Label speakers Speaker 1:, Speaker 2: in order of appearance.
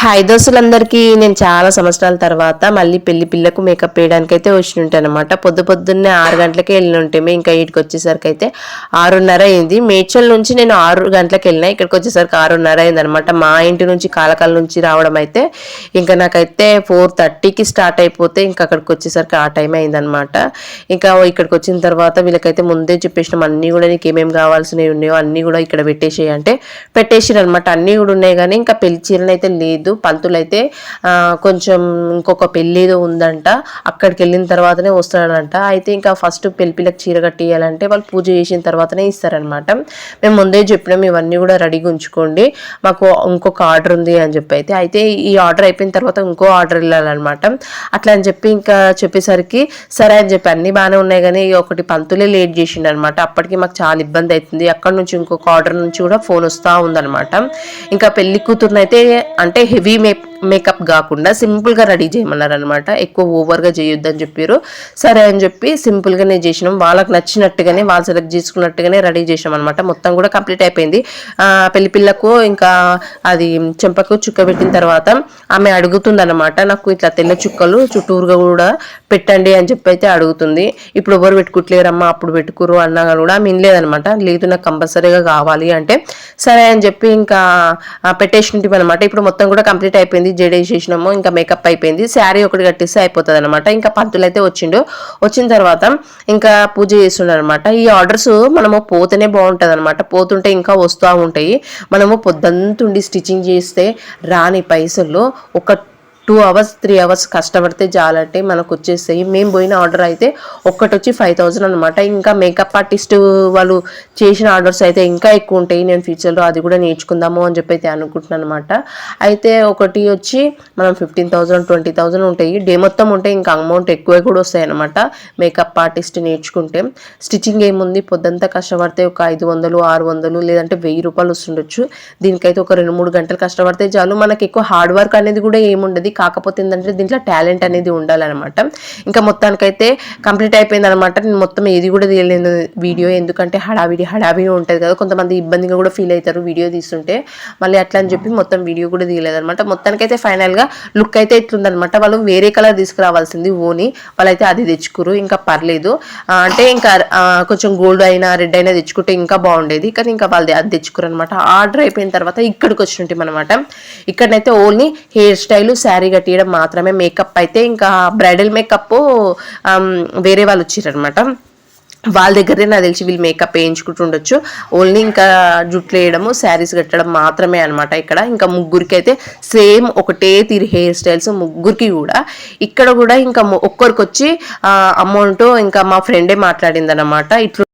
Speaker 1: Hi దోస్తులందరికీ నేను చాలా సంవత్సరాల తర్వాత మళ్ళీ పెళ్ళి పిల్లకు మేకప్ వేయడానికి అయితే వచ్చి ఉంటాను అనమాట పొద్దు పొద్దున్నే ఆరు గంటలకే వెళ్ళిన ఉంటే ఇంకా వీటికి వచ్చేసరికి అయితే ఆరున్నర అయింది. మేడ్చల్ నుంచి నేను ఆరు గంటలకు వెళ్ళినా ఇక్కడికి వచ్చేసరికి ఆరున్నర అయింది అనమాట మా ఇంటి నుంచి కాలకాల నుంచి రావడం అయితే ఇంకా నాకైతే ఫోర్ థర్టీకి స్టార్ట్ అయిపోతే ఇంకా అక్కడికి వచ్చేసరికి ఆ టైం అయిందనమాట ఇంకా ఇక్కడికి వచ్చిన తర్వాత వీళ్ళకైతే ముందే చెప్పేసినాం అన్నీ కూడా నీకు ఏమేమి కావాల్సినవి ఉన్నాయో అన్నీ కూడా ఇక్కడ పెట్టేసేయంటే అంటే అనమాట అన్నీ కూడా ఉన్నాయి కానీ ఇంకా పెళ్ళి చీరలు అయితే లేదు. పంతులు అయితే కొంచెం ఇంకొక పెళ్ళి ఏదో ఉందంట. అక్కడికి వెళ్ళిన తర్వాతనే వస్తాడంట. అయితే ఇంకా ఫస్ట్ పెళ్ళి పిల్లకి చీర కట్టియాలంటే వాళ్ళు పూజ చేసిన తర్వాతనే ఇస్తారనమాట. మేము ముందే చెప్పినాం ఇవన్నీ కూడా రెడీగా ఉంచుకోండి. మాకు ఇంకొక ఆర్డర్ ఉంది అని చెప్పి అయితే అయితే ఈ ఆర్డర్ అయిపోయిన తర్వాత ఇంకో ఆర్డర్ వెళ్ళాలన్నమాట అట్లా అని చెప్పి ఇంకా చెప్పేసరికి సరే అని చెప్పి అన్ని బాగానే ఉన్నాయి కానీ ఒకటి పంతులే లేట్ చేసిండు అనమాట అప్పటికి మాకు చాలా ఇబ్బంది అవుతుంది అక్కడ నుంచి ఇంకొక ఆర్డర్ నుంచి కూడా ఫోన్ వస్తూ ఉందన్నమాట ఇంకా పెళ్ళి కూతురునైతే అంటే హెవీ మేక్ మేకప్ కాకుండా సింపుల్గా రెడీ చేయమన్నారు అనమాట ఎక్కువ ఓవర్గా చేయొద్దని చెప్పారు. సరే అని చెప్పి సింపుల్గానే చేసినాం. వాళ్ళకి నచ్చినట్టుగానే వాళ్ళు సెలెక్ట్ చేసుకున్నట్టుగానే రెడీ చేసినాం అనమాట మొత్తం కూడా కంప్లీట్ అయిపోయింది. పెళ్ళి పిల్లకు ఇంకా అది చెంపకు చుక్క పెట్టిన తర్వాత ఆమె అడుగుతుందనమాట నాకు ఇట్లా తెల్ల చుక్కలు చుట్టూరుగా కూడా పెట్టండి అని చెప్పి అయితే అడుగుతుంది. ఇప్పుడు ఎవరు పెట్టుకుంటలేరమ్మా అప్పుడు పెట్టుకురు అన్నా కూడా ఆమె వినలేదనమాట లేదు నాకు కంపల్సరీగా కావాలి అంటే సరే అని చెప్పి ఇంకా పెట్టేసి అనమాట ఇప్పుడు మొత్తం కూడా కంప్లీట్ అయిపోయింది. జడేసేసినాము ఇంకా మేకప్ అయిపోయింది. శారీ ఒకటి కట్టిస్తే అయిపోతుంది అనమాట ఇంకా పంతులు అయితే వచ్చిండు. వచ్చిన తర్వాత ఇంకా పూజ చేస్తున్నాడు అనమాట ఈ ఆర్డర్స్ మనము పోతేనే బాగుంటుంది అనమాట పోతుంటే ఇంకా వస్తూ ఉంటాయి. మనము పొద్దంతుండి స్టిచ్చింగ్ చేస్తే రాని పైసలు ఒక టూ అవర్స్ త్రీ అవర్స్ కష్టపడితే చాలంటే మనకు వచ్చేస్తాయి మేము పోయిన ఆర్డర్ అయితే ఒక్కటి వచ్చి ఫైవ్ థౌజండ్ అనమాట ఇంకా మేకప్ ఆర్టిస్ట్ వాళ్ళు చేసిన ఆర్డర్స్ అయితే ఇంకా ఎక్కువ ఉంటాయి నేను ఫ్యూచర్లో అది కూడా నేర్చుకుందాము అని చెప్పి అయితే అనుకుంటున్నాను అనమాట అయితే ఒకటి వచ్చి మనం ఫిఫ్టీన్ థౌజండ్ ట్వంటీ థౌజండ్ ఉంటాయి. డే మొత్తం ఉంటే ఇంకా అమౌంట్ ఎక్కువ కూడా వస్తాయి అనమాట మేకప్ ఆర్టిస్ట్ నేర్చుకుంటే. స్టిచ్చింగ్ ఏముంది? పొద్దంతా కష్టపడితే ఒక ఐదు వందలు ఆరు వందలు లేదంటే వెయ్యి రూపాయలు వస్తుండొచ్చు. దీనికైతే ఒక రెండు మూడు గంటలు కష్టపడితే చాలు. మనకి ఎక్కువ హార్డ్ వర్క్ అనేది కూడా ఏముండదు. కాకపోతే ఏంటంటే దీంట్లో టాలెంట్ అనేది ఉండాలన్నమాట. ఇంకా మొత్తానికైతే కంప్లీట్ అయిపోయింది అనమాట నేను మొత్తం ఏది కూడా తీయలేదు వీడియో. ఎందుకంటే హడావిడి హడావిడి ఉంటుంది కదా. కొంతమంది ఇబ్బందిగా కూడా ఫీల్ అవుతారు వీడియో తీస్తుంటే. మళ్ళీ అట్లా అని చెప్పి మొత్తం వీడియో కూడా తీయలేదన్నమాట. మొత్తానికైతే ఫైనల్గా లుక్ అయితే ఇట్లుందనమాట వాళ్ళు వేరే కలర్ తీసుకురావాల్సింది ఓని. వాళ్ళైతే అది తెచ్చుకురు. ఇంకా పర్లేదు. అంటే ఇంకా కొంచెం గోల్డ్ అయినా రెడ్ అయినా తెచ్చుకుంటే ఇంకా బాగుండేది. కానీ ఇంకా వాళ్ళు అది తెచ్చుకురు అనమాట ఆర్డర్ అయిపోయిన తర్వాత ఇక్కడికి వచ్చినట్టు అనమాట ఇక్కడనైతే ఓన్లీ హెయిర్ స్టైల్ శారీ కట్టియడం మాత్రమే మేకప్ అయితే ఇంకా బ్రైడల్ మేకప్ um, వేరే వాళ్ళు వచ్చారనమాట వాళ్ళ దగ్గరే నాకు తెలిసి వీళ్ళు మేకప్ వేయించుకుంటుండొచ్చు ఓన్లీ ఇంకా జుట్లు వేయడము శారీస్ కట్టడం మాత్రమే అనమాట ఇక్కడ. ఇంకా ముగ్గురికి అయితే సేమ్ ఒకటే తీరు హెయిర్ స్టైల్స్ ముగ్గురికి కూడా. ఇక్కడ కూడా ఇంకా ఒక్కరికి వచ్చి అమౌంట్ ఇంకా మా ఫ్రెండే మాట్లాడింది అనమాట ఇట్లు